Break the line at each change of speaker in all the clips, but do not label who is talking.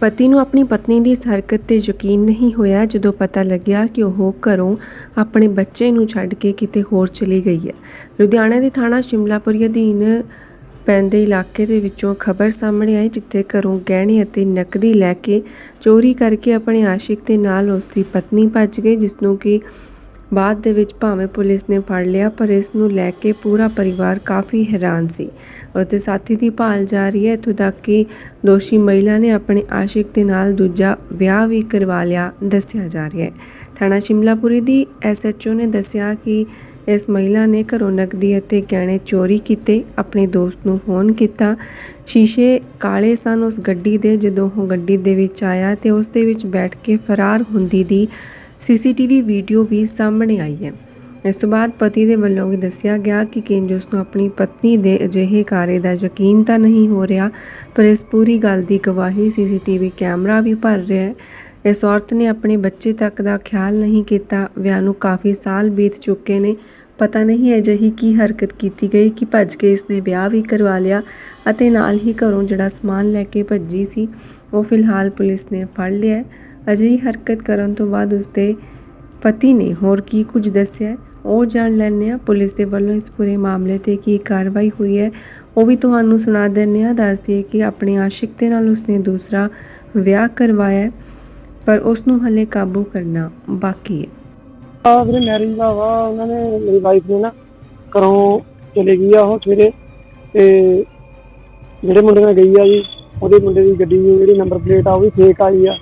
ਪਤੀ ਨੂੰ ਆਪਣੀ ਪਤਨੀ ਦੀ ਇਸ ਹਰਕਤ ਤੇ ਯਕੀਨ ਨਹੀਂ ਹੋਇਆ ਜਦੋਂ ਪਤਾ ਲੱਗਿਆ ਕਿ ਉਹ ਘਰੋਂ ਆਪਣੇ ਬੱਚੇ ਨੂੰ ਛੱਡ ਕੇ ਕਿਤੇ ਹੋਰ ਚਲੀ ਗਈ ਹੈ। ਲੁਧਿਆਣਾ ਦੇ ਥਾਣਾ ਸ਼ਿਮਲਾਪੁਰੀ ਅਧੀਨ ਪੈਂਦੇ ਇਲਾਕੇ ਦੇ ਵਿੱਚੋਂ ਖਬਰ ਸਾਹਮਣੇ ਆਈ ਜਿੱਥੇ ਘਰੋਂ ਗਹਿਣੇ ਅਤੇ ਨਕਦੀ ਲੈ ਕੇ ਚੋਰੀ ਕਰਕੇ ਆਪਣੇ ਆਸ਼ਿਕ ਦੇ ਨਾਲ ਉਸ ਦੀ ਪਤਨੀ ਭੱਜ ਗਈ, ਜਿਸ ਨੂੰ ਕਿ ਬਾਅਦ ਦੇ ਵਿੱਚ ਭਾਵੇਂ ਪੁਲਿਸ ਨੇ ਫੜ ਲਿਆ, ਪਰ ਇਸ ਨੂੰ ਲੈ ਕੇ ਪੂਰਾ ਪਰਿਵਾਰ ਕਾਫੀ ਹੈਰਾਨ ਸੀ। ਉਸਦੇ ਸਾਥੀ ਦੀ ਭਾਲ ਜਾ ਰਹੀ ਹੈ, ਇੱਥੋਂ ਤੱਕ ਕਿ ਦੋਸ਼ੀ ਮਹਿਲਾ ਨੇ ਆਪਣੇ ਆਸ਼ਿਕ ਦੇ ਨਾਲ ਦੂਜਾ ਵਿਆਹ ਵੀ ਕਰਵਾ ਲਿਆ, ਦੱਸਿਆ ਜਾ ਰਿਹਾ ਹੈ। ਥਾਣਾ ਸ਼ਿਮਲਾਪੁਰੀ ਦੀ ਐਸਐਚਓ ਨੇ ਦੱਸਿਆ ਕਿ ਇਸ ਮਹਿਲਾ ਨੇ ਘਰੋਂ ਨਕਦੀ ਅਤੇ ਗਹਿਣੇ ਚੋਰੀ ਕੀਤੇ, ਆਪਣੇ ਦੋਸਤ ਨੂੰ ਫੋਨ ਕੀਤਾ। ਸ਼ੀਸ਼ੇ ਕਾਲੇ ਸਨ ਉਸ ਗੱਡੀ ਦੇ, ਜਦੋਂ ਉਹ ਗੱਡੀ ਦੇ ਵਿੱਚ ਆਇਆ ਤੇ ਉਸ ਦੇ ਵਿੱਚ ਬੈਠ ਕੇ ਫਰਾਰ ਹੁੰਦੀ ਦੀ ਸੀਸੀਟੀਵੀ ਵੀਡੀਓ ਵੀ ਸਾਹਮਣੇ ਆਈ ਹੈ। ਇਸ ਤੋਂ ਬਾਅਦ ਪਤੀ ਦੇ ਵੱਲੋਂ ਵੀ ਦੱਸਿਆ ਗਿਆ ਕਿ ਕਿੰਜ ਉਸ ਨੂੰ ਆਪਣੀ ਪਤਨੀ ਦੇ ਅਜਿਹੇ ਕਾਰੇ ਦਾ ਯਕੀਨ ਤਾਂ ਨਹੀਂ ਹੋ ਰਿਹਾ, ਪਰ ਇਸ ਪੂਰੀ ਗੱਲ ਦੀ ਗਵਾਹੀ ਸੀਸੀਟੀਵੀ ਕੈਮਰਾ ਵੀ ਭਰ ਰਿਹਾ ਹੈ। ਇਸ ਔਰਤ ਨੇ ਆਪਣੇ ਬੱਚੇ ਤੱਕ ਦਾ ਖਿਆਲ ਨਹੀਂ ਕੀਤਾ। ਵਿਆਹ ਨੂੰ ਕਾਫੀ ਸਾਲ ਬੀਤ ਚੁੱਕੇ ਨੇ। ਪਤਾ ਨਹੀਂ ਅਜਿਹੀ ਕੀ ਹਰਕਤ ਕੀਤੀ ਗਈ ਕਿ ਭੱਜ ਕੇ ਇਸਨੇ ਵਿਆਹ ਵੀ ਕਰਵਾ ਲਿਆ ਅਤੇ ਨਾਲ ਹੀ ਘਰੋਂ ਜਿਹੜਾ ਸਮਾਨ ਲੈ ਕੇ ਭੱਜੀ ਸੀ, ਉਹ ਫਿਲਹਾਲ ਪੁਲਿਸ ਨੇ ਫੜ ਲਿਆ ਅਜਿਹੀ ਹਰਕਤ ਕਰਨ ਤੋਂ ਬਾਅਦ ਉਸਦੇ ਪਤੀ ਨੇ ਹੋਰ ਕੀ ਕੁਝ ਦੱਸਿਆ? ਉਹ ਜਾਣ ਲੈਂਦੇ ਹਾਂ। ਪੁਲਿਸ ਦੇ ਵੱਲੋਂ ਇਸ ਪੂਰੇ ਮਾਮਲੇ ਤੇ ਕੀ ਕਾਰਵਾਈ ਹੋਈ ਹੈ, ਉਹ ਵੀ ਤੁਹਾਨੂੰ ਸੁਣਾ ਦਿੰਦੇ ਹਾਂ। ਦੱਸ ਦਈਏ ਕਿ ਆਪਣੇ ਆਸ਼ਿਕ ਦੇ ਨਾਲ ਉਸਨੇ ਦੂਸਰਾ ਵਿਆਹ ਕਰਵਾਇਆ ਪਰ ਉਸ ਨੂੰ ਹਲੇ ਕਾਬੂ ਕਰਨਾ ਬਾਕੀ ਹੈ।
ਆ ਵੀਰੇ ਮੈਰਿਜ ਦਾ ਵਾ, ਉਹਨਾਂ ਨੇ ਮੇਰੀ ਵਾਈਫ ਨੇ ਨਾ ਘਰੋਂ ਚਲੇ ਗਈ ਆ ਉਹ ਸਵੇਰੇ ਤੇ ਜਿਹੜੇ ਮੁੰਡੇ ਨਾਲ ਗਈ ਆ ਜੀ, ਉਹਦੇ ਮੁੰਡੇ ਦੀ ਗੱਡੀ ਜਿਹੜੀ ਨੰਬਰ ਪਲੇਟ ਆ ਉਹ ਵੀ ਫੇਕ ਆਈ ਆ।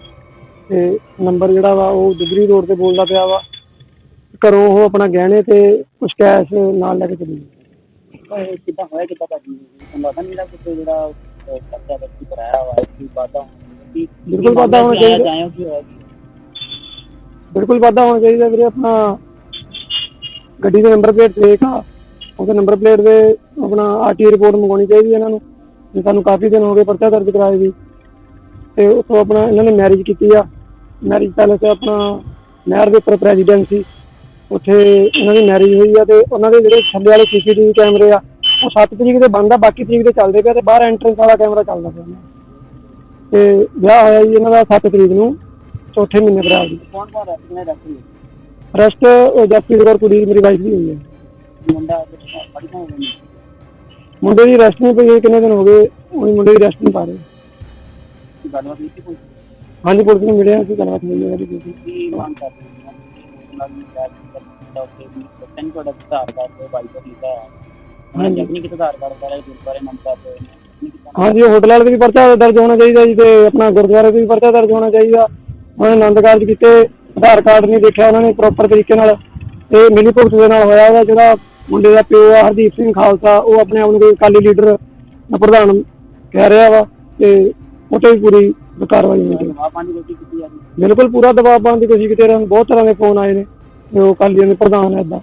ਤੇ ਨੰਬਰ ਜਿਹੜਾ ਵਾ ਉਹ ਦੁਗਰੀ ਰੋਡ ਤੇ ਬੋਲਦਾ ਪਿਆ ਵਾ। ਘਰੋਂ ਉਹ ਆਪਣਾ ਗਹਿਣੇ ਤੇ ਕੁਝ ਕੈਸ਼ ਨਾਲ ਲੈ ਕੇ ਚਲੀ ਗਈ।
ਕਿੱਦਾਂ ਹੋਇਆ ਕਿੱਦਾਂ ਭਾਜੀ? ਤੁਹਾਨੂੰ ਲੱਗਦਾ ਨਹੀਂ ਲੱਗਦਾ ਕਿ ਜਿਹੜਾ ਕੱਚਾ ਬੱਚੀ ਕਰਾਇਆ ਹੋਇਆ ਕੀ ਵਾਦਾ ਹੋਣੀ
ਬਿਲਕੁਲ ਵਾਧਾ ਹੋਣਾ ਚਾਹੀਦਾ।
ਜਾਇਓ ਕੀ ਹੋਇਆ? ਜੀ
ਬਿਲਕੁਲ ਵਾਧਾ ਹੋਣਾ ਚਾਹੀਦਾ ਵੀਰੇ ਆਪਣਾ ਗੱਡੀ ਦੇ ਨੰਬਰ ਪਲੇਟ ਫੇਕ ਆ। ਉਹਦੇ ਨੰਬਰ ਪਲੇਟ ਦੇ ਆਪਣਾ ਆਰਟੀ ਰਿਪੋਰਟ ਮੰਗਾਉਣੀ ਚਾਹੀਦੀ ਇਹਨਾਂ ਨੂੰ। ਜੇ ਸਾਨੂੰ ਕਾਫੀ ਦਿਨ ਹੋ ਗਏ ਪਰਚਾ ਦਰਜ ਕਰਾਏ ਵੀ ਤੇ ਉੱਥੋਂ ਆਪਣਾ ਇਹਨਾਂ ਨੇ ਮੈਰਿਜ ਕੀਤੀ ਆ। ਮੈਰਿਜ ਪੈਲੇਸ ਆਪਣਾ ਨਹਿਰ ਦੇ ਉੱਪਰ ਪ੍ਰੈਜ਼ੀਡੈਂਟ ਸੀ। ਉੱਥੇ ਇਹਨਾਂ ਦੀ ਮੈਰਿਜ ਹੋਈ ਆ ਤੇ ਉਹਨਾਂ ਦੇ ਜਿਹੜੇ ਥੱਲੇ ਵਾਲੇ ਸੀਸੀਟੀਵੀ ਕੈਮਰੇ ਆ ਉਹ 7 ਤਰੀਕ ਦੇ ਬੰਦ ਆ ਬਾਕੀ ਤਰੀਕ ਦੇ ਚੱਲਦੇ ਪਿਆ ਤੇ ਬਾਹਰ ਐਂਟਰੈਂਸ ਵਾਲਾ ਕੈਮਰਾ ਚੱਲਦਾ ਪਿਆ। ਤੇ ਵਿਆਹ ਹੋਇਆ ਜੀ ਇਹਨਾਂ ਦਾ 7 ਤਰੀਕ ਨੂੰ ਚੌਥੇ ਮਹੀਨੇ ਅਪ੍ਰੈਲ ਦੀ
ਕੌਣ ਕੌਣ ਰਹਿ ਕਿਨੇ ਰੱਖੀ
ਰੈਸਟ ਜਸਪ੍ਰੀਤ ਕੌਰ ਕੁੜੀ ਮੇਰੀ ਵਾਈਫ ਦੀ ਹੋਈ ਹੈ
ਮੁੰਡਾ ਪੜੀ ਨਾ ਹੋਵੇ
ਮੁੰਡੇ ਦੀ ਰੈਸਟ ਨਹੀਂ ਪਈ ਕਿੰਨੇ ਦਿਨ ਹੋ ਗਏ ਉਹਨੇ ਮੁੰਡੇ ਦੀ ਰੈਸਟ ਨਹੀਂ ਪਾ ਰਹੇ।
ਗੱਲਬਾਤ ਨਹੀਂ ਕੋਈ?
ਹਾਂਜੀ ਪੁਲਿਸ ਨੂੰ ਮਿਲਿਆ ਸੀ ਗੱਲਬਾਤ ਹੋਈ ਹੈ ਉਹਦੀ
ਕੀ ਮੰਗ ਕਰਦੇ ਹੋ? ਦੀ ਬੈਠ ਕਰਦਾ ਉੱਤੇ ਵੀ ਬੱਚਨ ਤੁਹਾਡਾ ਆਧਾਰ ਕਾਰਡ ਤੇ ਬਾਈ ਦਾ ਲਿਖਾ ਹੈ ਉਹਨਾਂ ਨੇ ਕਿਤੇ ਆਧਾਰ ਕਾਰਡ ਵਾਲੇ ਗੁਰਦੁਆਰੇ ਨਾਮ ਕਰਦੇ ਨੇ।
ਹਾਂਜੀ ਹੋਟਲ ਵਾਲੇ ਵੀ ਪਰਚਾ ਦਰਜ ਹੋਣਾ ਚਾਹੀਦਾ ਜੀ ਤੇ ਆਪਣਾ ਗੁਰਦੁਆਰੇ ਵੀ ਪਰਚਾ ਦਰਜ ਹੋਣਾ ਚਾਹੀਦਾ। ਉਹਨਾਂ ਨੇ ਆਨੰਦ ਕਾਰਜ ਕੀਤੇ ਆਧਾਰ ਕਾਰਡ ਨਹੀਂ ਦੇਖਿਆ ਉਹਨਾਂ ਨੇ ਪ੍ਰੋਪਰ ਤਰੀਕੇ ਨਾਲ। ਤੇ ਮਿਲੀ ਭੁਗਤ ਦੇ ਨਾਲ ਹੋਇਆ ਉਹਦਾ ਜਿਹੜਾ ਮੁੰਡੇ ਦਾ ਪਿਓ ਆ ਹਰਦੀਪ ਸਿੰਘ ਖਾਲਸਾ ਉਹ ਆਪਣੇ ਆਪ ਨੂੰ ਕੋਈ ਅਕਾਲੀ ਲੀਡਰ ਦਾ ਪ੍ਰਧਾਨ ਕਹਿ ਰਿਹਾ ਵਾ ਤੇ ਉਹ ਤੇ ਵੀ ਪੂਰੀ ਕਾਰਵਾਈ ਹੋਣੀ ਚਾਹੀਦੀ
ਆਪ ਪਾਣੀ ਰੋਟੀ ਕੀਤੀ ਆ ਜੀ
ਬਿਲਕੁਲ ਪੂਰਾ ਦਬਾਅ ਪਾਉਣ ਦੀ ਕੋਸ਼ਿਸ਼ ਕੀਤੀ ਇਹਨਾਂ ਬਹੁਤ ਤਰ੍ਹਾਂ ਦੇ ਫੋਨ ਆਏ ਨੇ ਤੇ ਉਹ ਕਾਲੀਆਂ ਦੇ ਪ੍ਰਧਾਨ ਹੈ ਇਦਾਂ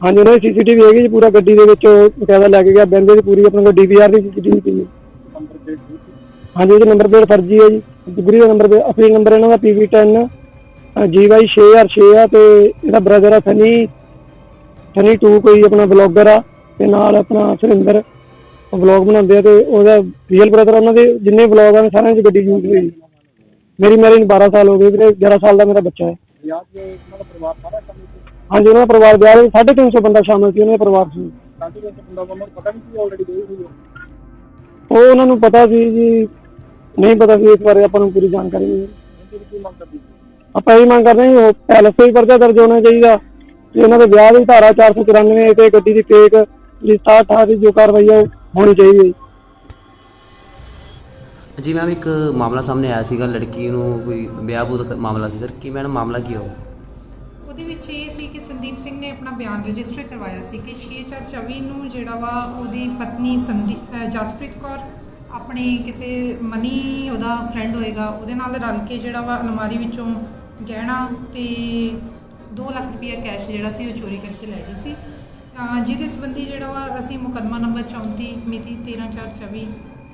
ਹਾਂਜੀ, ਉਹਨਾਂ ਦੀ ਸੀਸੀਟੀਵੀ ਹੈਗੀ ਜੀ ਪੂਰਾ ਗੱਡੀ ਦੇ ਵਿੱਚ ਬਕਾਇਦਾ ਲੈ ਕੇ ਗਿਆ। ਬੰਦੇ ਦੀ ਪੂਰੀ ਆਪਣੇ ਕੋਲ ਡੀਵੀਆਰ ਦੀ ਸੀਸੀਟੀਵੀ ਪਈ ਹੈ
ਨੰਬਰ ਪਲੇਟ
ਹਾਂਜੀ, ਉਹਦਾ ਨੰਬਰ ਪਲੇਟ ਫਰਜ਼ੀ ਹੈ ਜੀ। ਡਿਗਰੀ ਦਾ ਨੰਬਰ ਅਪੀਲ ਨੰਬਰ ਇਹਨਾਂ ਦਾ PV10 GY 6006 ਆ ਤੇ ਇਹਦਾ ਬ੍ਰਦਰ ਆ ਸਨੀ ਸਨੀ 2 ਕੋਈ ਆਪਣਾ ਬਲੌਗਰ ਆ ਤੇ ਨਾਲ ਆਪਣਾ ਸੁਰਿੰਦਰ ਵਲੌਗ ਬਣਾਉਂਦੇ ਆ ਤੇ ਉਹਦਾ ਰੀਅਲ ਬ੍ਰਦਰ ਉਹਨਾਂ ਦੇ ਜਿੰਨੇ ਵਲੌਗ ਆ ਨੇ ਸਾਰਿਆਂ 'ਚ ਗੱਡੀ ਯੂਜ਼ ਹੋਈ। ਮੇਰੀ ਮੈਰਿਜ 12 ਸਾਲ ਹੋ ਗਏ ਵੀਰੇ 11 ਸਾਲ ਦਾ ਮੇਰਾ ਬੱਚਾ ਹੈ।
ਦੇ ਉਹਨਾਂ ਦਾ
ਹਾਂਜੀ ਉਹਨਾਂ ਦਾ ਪਰਿਵਾਰ ਵਿਆਹ ਵਿੱਚ 350 ਬੰਦਾ ਸ਼ਾਮਲ ਸੀ ਉਹਨਾਂ ਦੇ ਪਰਿਵਾਰ
ਦੇ
ਉਹ? ਉਹਨਾਂ ਨੂੰ ਪਤਾ ਸੀ ਜੀ ਨਹੀਂ ਪਤਾ ਸੀ ਇਸ ਬਾਰੇ ਆਪਾਂ ਨੂੰ ਪੂਰੀ ਜਾਣਕਾਰੀ ਨਹੀਂ। ਆਪਾਂ ਇਹ ਮੰਗ ਕਰਦੇ ਹਾਂ ਉਹ ਪੈਲਸ ਤੇ ਪਰਚਾ ਦਰਜ ਹੋਣਾ ਚਾਹੀਦਾ। ਤੇ ਇਹਨਾਂ ਦੇ ਵਿਆਹ ਦੀ ਧਾਰਾ 494 ਤੇ ਗੱਡੀ ਦੀ ਫੇਕ ਜਿਹੜੀ 67 ਦੀ ਜੋ ਕਾਰਵਾਈ ਆ ਉਹ ਹੋਣੀ ਚਾਹੀਦੀ ਹੈ
ਜੀ। ਮੈਮ ਇੱਕ ਮਾਮਲਾ ਸਾਹਮਣੇ ਆਇਆ ਸੀਗਾ ਲੜਕੀ ਨੂੰ ਕੋਈ ਵਿਆਹ ਬੂਤ ਮਾਮਲਾ ਸੀ। ਸਰ ਕੀ ਮੈਡਮ ਮਾਮਲਾ ਕੀ ਹੋਇਆ
ਉਹਦੇ ਵਿੱਚ ਇਹ ਸੀ ਕਿ ਸੰਦੀਪ ਸਿੰਘ ਨੇ ਆਪਣਾ ਬਿਆਨ ਰਜਿਸਟਰ ਕਰਵਾਇਆ ਸੀ ਕਿ 6424 ਨੂੰ ਜਿਹੜਾ ਵਾ ਉਹਦੀ ਪਤਨੀ ਸੰਦੀ ਜਸਪ੍ਰੀਤ ਕੌਰ ਆਪਣੇ ਕਿਸੇ ਮਨੀ ਉਹਦਾ ਫਰੈਂਡ ਹੋਏਗਾ ਉਹਦੇ ਨਾਲ ਰਲ ਕੇ ਜਿਹੜਾ ਵਾ ਅਲਮਾਰੀ ਵਿੱਚੋਂ ਗਹਿਣਾ ਤੇ 2 ਲੱਖ ਰੁਪਇਆ ਕੈਸ਼ ਜਿਹੜਾ ਸੀ ਉਹ ਚੋਰੀ ਕਰਕੇ ਲੈ ਗਈ ਸੀ। ਜਿਹਦੇ ਸੰਬੰਧੀ ਜਿਹੜਾ ਵਾ ਅਸੀਂ ਮੁਕੱਦਮਾ ਨੰਬਰ 34 ਮਿਤੀ 13424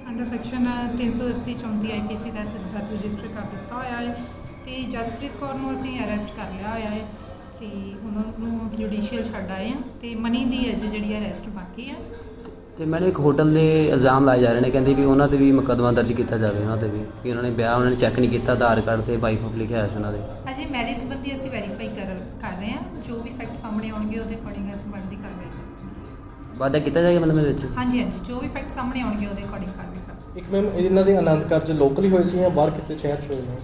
ਅੰਡਰ ਸੈਕਸ਼ਨ 380 34 ਆਈਪੀਸੀ ਦਾ ਦਰਜ ਰਜਿਸਟਰ ਕਰ ਦਿੱਤਾ ਹੋਇਆ ਹੈ ਤੇ ਜਸਪ੍ਰੀਤ ਕੌਰ ਨੂੰ ਅਸੀਂ ਅਰੈਸਟ ਕਰ ਲਿਆ ਹੋਇਆ ਹੈ ਤੇ ਉਹਨਾਂ ਨੂੰ ਜੁਡੀਸ਼ੀਅਲ ਛੱਡ ਆਏ ਆ ਤੇ ਮਨੀ ਦੀ ਅਜੇ ਜਿਹੜੀ ਅਰੈਸਟ ਬਾਕੀ ਆ
ਤੇ ਮੈਨੂੰ ਇੱਕ ਹੋਟਲ ਦੇ ਇਲਜ਼ਾਮ ਲਾਏ ਜਾ ਰਹੇ ਨੇ, ਕਹਿੰਦੇ ਵੀ ਉਹਨਾਂ ਤੇ ਵੀ ਮੁਕੱਦਮਾ ਦਰਜ ਕੀਤਾ ਜਾਵੇ, ਉਹਨਾਂ ਤੇ ਵੀ ਕਿ ਉਹਨਾਂ ਨੇ ਵਿਆਹ ਉਹਨਾਂ ਨੇ ਚੈੱਕ ਨਹੀਂ ਕੀਤਾ, ਆਧਾਰ ਕਾਰਡ ਤੇ ਵਾਈਫ ਆਫ ਲਿਖਿਆ ਹੋਇਆ ਸੀ ਉਹਨਾਂ ਦੇ।
ਮੈਰਿਜ ਸੰਬੰਧੀ ਅਸੀਂ ਵੈਰੀਫਾਈ ਕਰ ਕਰ ਰਹੇ ਹਾਂ ਜੋ ਵੀ ਫੈਕਟ ਸਾਹਮਣੇ ਆਉਣਗੇ ਉਹਦੇ ਅਕੋਰਡਿੰਗ ਅਸੀਂ ਬਣਦੀ ਕਾਰਵਾਈ ਕਰਾਂਗੇ
ਵਾਅਦਾ ਕੀਤਾ ਜਾਏਗਾ ਮਤਲਬ ਇਹਦੇ ਵਿੱਚ?
ਹਾਂਜੀ ਹਾਂਜੀ ਜੋ ਵੀ ਫੈਕਟ ਸਾਹਮਣੇ ਆਉਣਗੇ ਉਹਦੇ ਅਕੋਰਡਿੰਗ ਕਾਰਵਾਈ ਕਰਾਂਗੇ
ਇੱਕ ਮੈਮ ਇਹਨਾਂ ਦੇ ਆਨੰਦ ਕਾਰਜ ਲੋਕਲ ਹੀ ਹੋਏ ਸੀ ਜਾਂ ਬਾਹਰ ਕਿਤੇ ਸ਼ਹਿਰ 'ਚ ਹੋਏ ਨੇ?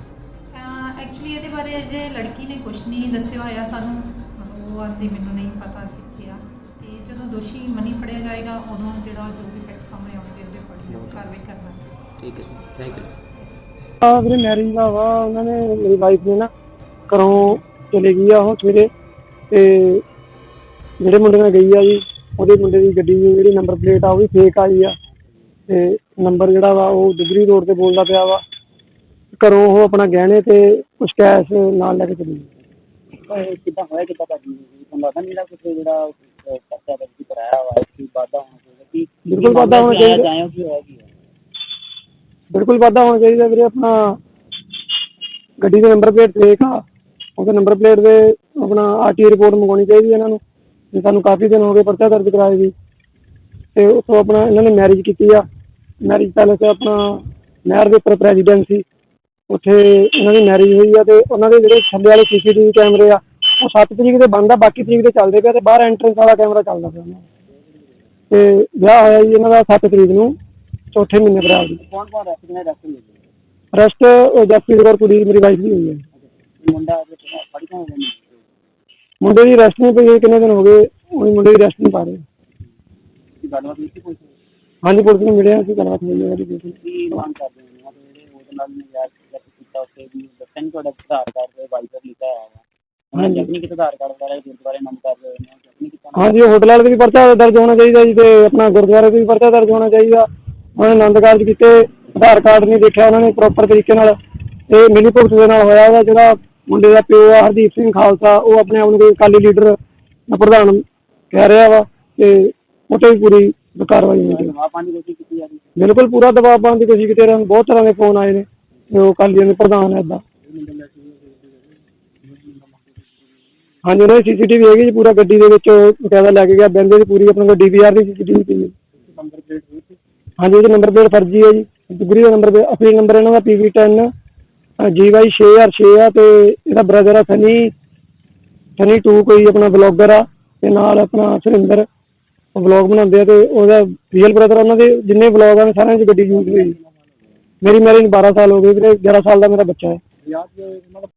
ਐਕਚੁਅਲੀ ਇਹਦੇ ਬਾਰੇ ਅਜੇ ਲੜਕੀ ਨੇ ਕੁਝ ਨਹੀਂ ਦੱਸਿਆ ਹੋਇਆ ਸਾਨੂੰ। ਮਤਲਬ ਉਹ ਆਂਦੀ ਮੈਨੂੰ ਨਹੀਂ ਪਤਾ ਕਿੱਥੇ ਆ। ਤੇ ਜਦੋਂ ਦੋਸ਼ੀ ਮਨੀ ਫੜਿਆ ਜਾਏਗਾ ਉਦੋਂ ਜਿਹੜਾ ਜੋ ਵੀ ਫੈਕਟ ਸਾਹਮਣੇ ਆਉਣਗੇ ਉਹਦੇ ਅਕੋਰਡਿੰਗ ਅਸੀਂ ਕਾਰਵਾਈ ਕਰਾਂਗੇ
ਠੀਕ ਹੈ ਥੈਂਕ ਯੂ
ਆ ਵੀਰੇ ਮੈਰਿਜ ਦਾ ਵਾ ਉਹਨਾਂ ਨੇ ਮੇਰੀ ਵਾਈਫ ਨੇ ਨਾ ਘਰੋਂ ਚਲੇ ਗਈ ਆ ਉਹ ਸਵੇਰੇ ਤੇ ਜਿਹੜੇ ਮੁੰਡੇ ਨਾਲ ਗਈ ਆ ਜੀ ਉਹਦੇ ਮੁੰਡੇ ਦੀ ਗੱਡੀ ਦੀ ਜਿਹੜੀ ਨੰਬਰ ਪਲੇਟ ਆ ਉਹ ਵੀ ਫੇਕ ਆਈ ਆ ਤੇ ਨੰਬਰ ਜਿਹੜਾ ਵਾ ਉਹ ਦੁਗਰੀ ਰੋਡ ਤੇ ਬੋਲਦਾ ਪਿਆ ਵਾ। ਘਰੋਂ ਉਹ ਆਪਣਾ ਗਹਿਣੇ ਤੇ ਕੁਝ ਕੈਸ਼ ਨਾਲ ਲੈ ਕੇ ਚਲੀ ਗਈ।
ਇਹ ਕਿੱਦਾਂ ਹੋਇਆ ਕਿੱਦਾਂ ਭਾਜੀ ਤੁਹਾਨੂੰ ਲੱਗਦਾ ਨਹੀਂ ਜਿਹੜਾ ਕਿਤੇ ਜਿਹੜਾ ਅਹ, ਪਰਚਾ ਦਰਜ ਕਰਾਇਆ ਵਾ ਇਸ ਦੀ ਵਾਧਾ ਹੋਣਾ ਚਾਹੀਦਾ ਕਿ
ਬਿਲਕੁਲ ਵਾਧਾ ਹੋਣਾ ਚਾਹੀਦਾ।
ਜਾਇਓ ਕੀ ਹੋਇਆ ਕੀ ਹੈ
ਬਿਲਕੁਲ ਵਾਧਾ ਹੋਣਾ ਚਾਹੀਦਾ ਵੀਰੇ ਆਪਣਾ। ਗੱਡੀ ਦੇ ਨੰਬਰ ਪਲੇਟ ਫੇਕ ਆ। ਉਹਦੇ ਨੰਬਰ ਪਲੇਟ ਦੇ ਆਪਣਾ ਆਰਟੀ ਰਿਪੋਰਟ ਮੰਗਾਉਣੀ ਚਾਹੀਦੀ ਹੈ ਇਹਨਾਂ ਨੂੰ ਤੇ ਸਾਨੂੰ ਕਾਫੀ ਦਿਨ ਹੋ ਗਏ ਪਰਚਾ ਦਰਜ ਕਰਾਏ ਵੀ ਤੇ ਉੱਥੋਂ ਆਪਣਾ ਇਹਨਾਂ ਨੇ ਮੈਰਿਜ ਕੀਤੀ ਆ। ਮੈਰਿਜ ਪੈਲੇਸ ਆਪਣਾ ਨਹਿਰ ਦੇ ਉੱਪਰ ਪ੍ਰੈਜ਼ੀਡੈਂਟ ਸੀ। ਉੱਥੇ ਇਹਨਾਂ ਦੀ ਮੈਰਿਜ ਹੋਈ ਆ ਤੇ ਉਹਨਾਂ ਦੇ ਜਿਹੜੇ ਥੱਲੇ ਵਾਲੇ ਸੀਸੀਟੀਵੀ ਕੈਮਰੇ ਆ ਉਹ 7 ਤਰੀਕ ਦੇ ਬੰਦ ਆ ਬਾਕੀ ਤਰੀਕ ਦੇ ਚੱਲਦੇ ਪਿਆ ਤੇ ਬਾਹਰ ਐਂਟਰੈਂਸ ਵਾਲਾ ਕੈਮਰਾ ਚੱਲਦਾ ਪਿਆ ਉਹਨਾਂ। ਤੇ ਵਿਆਹ ਹੋਇਆ ਜੀ ਇਹਨਾਂ ਦਾ 7 ਤਰੀਕ ਨੂੰ ਚੌਥੇ ਮਹੀਨੇ ਦੀ
ਕੌਣ ਕੌਣ ਰੈਸਟ ਨੇ ਰੈਸਟ ਮਿਲੇ
ਰੈਸਟ ਜਸਪ੍ਰੀਤ ਕੌਰ ਕੁੜੀ ਮੇਰੀ ਵਾਈਫ ਦੀ ਹੋਈ ਹੈ
ਮੁੰਡਾ ਫੜੀ
ਦੀ ਰੈਸਟ ਨਹੀਂ ਪਈ ਕਿੰਨੇ ਦਿਨ ਹੋ ਗਏ ਉਹ ਮੁੰਡੇ ਦੀ ਰੈਸਟ ਨਹੀਂ ਪਾ ਰਹੇ।
ਕੀ ਗੱਲਬਾਤ ਹੋਈ ਸੀ ਕੋਈ
ਹਾਂਜੀ ਪੁਲਿਸ ਨੂੰ ਮਿਲਿਆ ਸੀ ਗੱਲਬਾਤ ਹੋਈ ਹੈ ਉਹਦੀ ਬਿਲਕੁਲ
ਕੀ ਮੰਗ ਕਰਦੇ ਹੋ? ਉਹਨਾਂ ਦੇ ਜਿਹੜੇ ਉਹਦੇ ਨਾਲ ਨੇ ਯਾਰ ਕੀਤਾ ਉੱਤੇ ਵੀ ਦੱਸਿਆ ਨੀ ਤੁਹਾਡਾ ਆਧਾਰ ਕਾਰਡ ਤੇ ਵਾਈਪਰ ਲਿਖਿਆ ਹੋਇਆ ਵਾ। ਉਹਨਾਂ ਨੇ ਨਹੀਂ ਕੀਤਾ ਆਧਾਰ ਕਾਰਡ ਵਗੈਰਾ ਗੁਰਦੁਆਰੇ ਨੰਬਰ ਕਰ ਰਹੇ ਨੇ ਨਹੀਂ ਕੀਤਾ ਉਹਨਾਂ
ਹਾਂਜੀ ਹੋਟਲ ਵਾਲੇ ਵੀ ਪਰਚਾ ਦਰਜ ਹੋਣਾ ਚਾਹੀਦਾ ਜੀ ਤੇ ਆਪਣਾ ਗੁਰਦੁਆਰੇ ਵੀ ਪਰਚਾ ਦਰਜ ਹੋਣਾ ਚਾਹੀਦਾ। ਉਹਨਾਂ ਨੇ ਆਨੰਦ ਕਾਰਜ ਕੀਤੇ ਆਧਾਰ ਕਾਰਡ ਨਹੀਂ ਦੇਖਿਆ ਉਹਨਾਂ ਨੇ ਪ੍ਰੋਪਰ ਤਰੀਕੇ ਨਾਲ। ਤੇ ਮਿਲੀ ਭੁਗਤ ਦੇ ਨਾਲ ਹੋਇਆ ਉਹਦਾ ਜਿਹੜਾ ਮੁੰਡੇ ਦਾ ਪਿਓ ਆ ਹਰਦੀਪ ਸਿੰਘ ਖਾਲਸਾ ਉਹ ਆਪਣੇ ਆਪ ਨੂੰ ਕੋਈ ਅਕਾਲੀ ਲੀਡਰ ਦਾ ਪ੍ਰਧਾਨ ਕਹਿ ਰਿਹਾ ਵਾ ਤੇ ਉਹ ਤੇ ਵੀ ਪੂਰੀ ਕਾਰਵਾਈ ਹੋਣੀ ਚਾਹੀਦੀ
ਜਵਾਬ ਪਾਉਣ ਦੀ ਕੋਸ਼ਿਸ਼ ਕੀਤੀ ਜਾ ਰਹੀ ਹੈ।
ਬਿਲਕੁਲ ਪੂਰਾ ਦਬਾਅ ਪਾਉਣ ਦੀ ਕੋਸ਼ਿਸ਼ ਕੀਤੀ ਨੂੰ ਬਹੁਤ ਤਰ੍ਹਾਂ ਦੇ ਫੋਨ ਆਏ ਨੇ ਤੇ ਉਹ ਅਕਾਲੀਆਂ ਦੇ ਪ੍ਰਧਾਨ ਹੈ ਇਦਾਂ ਹਾਂਜੀ ਉਹਨਾਂ ਦੀ ਸੀਸੀਟੀਵੀ ਹੈਗੀ ਜੀ ਪੂਰਾ ਗੱਡੀ ਦੇ ਵਿੱਚ ਬਕਾਇਦਾ ਲੈ ਕੇ ਗਿਆ ਬੰਦੇ ਦੀ ਪੂਰੀ ਆਪਣੇ ਕੋਲ ਡੀਵੀਆਰ ਦੀ ਸੀਸੀਟੀਵੀ ਪਈ ਹੈ। ਹਾਂਜੀ ਉਹਦੇ ਨੰਬਰ ਪਲੇਟ ਫਰਜ਼ੀ ਹੈ ਜੀ। ਦੁਗਰੀ ਦਾ ਨੰਬਰ ਅਸਲੀ ਨੰਬਰ ਇਹਨਾਂ ਦਾ PV10 GY 6006 ਆ ਤੇ ਇਹਦਾ ਬ੍ਰਦਰ ਆ ਸਨੀ ਸਨੀ 2 ਕੋਈ ਆਪਣਾ ਬਲੌਗਰ ਆ ਤੇ ਨਾਲ ਆਪਣਾ ਸੁਰਿੰਦਰ। ਉਹ ਬਣਾਉਂਦੇ ਆ ਤੇ ਉਹਦਾ ਰੀਅਲ ਬ੍ਰਦਰ ਉਹਨਾਂ ਦੇ। ਜਿੰਨੇ ਵਲੌਗ ਆ ਸਾਰਿਆਂ 'ਚ ਗੱਡੀ ਯੂਜ਼ ਹੋਈ ਮੇਰੀ ਮੈਰਿਜ 12 ਸਾਲ ਹੋ ਗਏ ਵੀਰੇ 11 ਸਾਲ ਦਾ ਮੇਰਾ ਬੱਚਾ ਹੈ।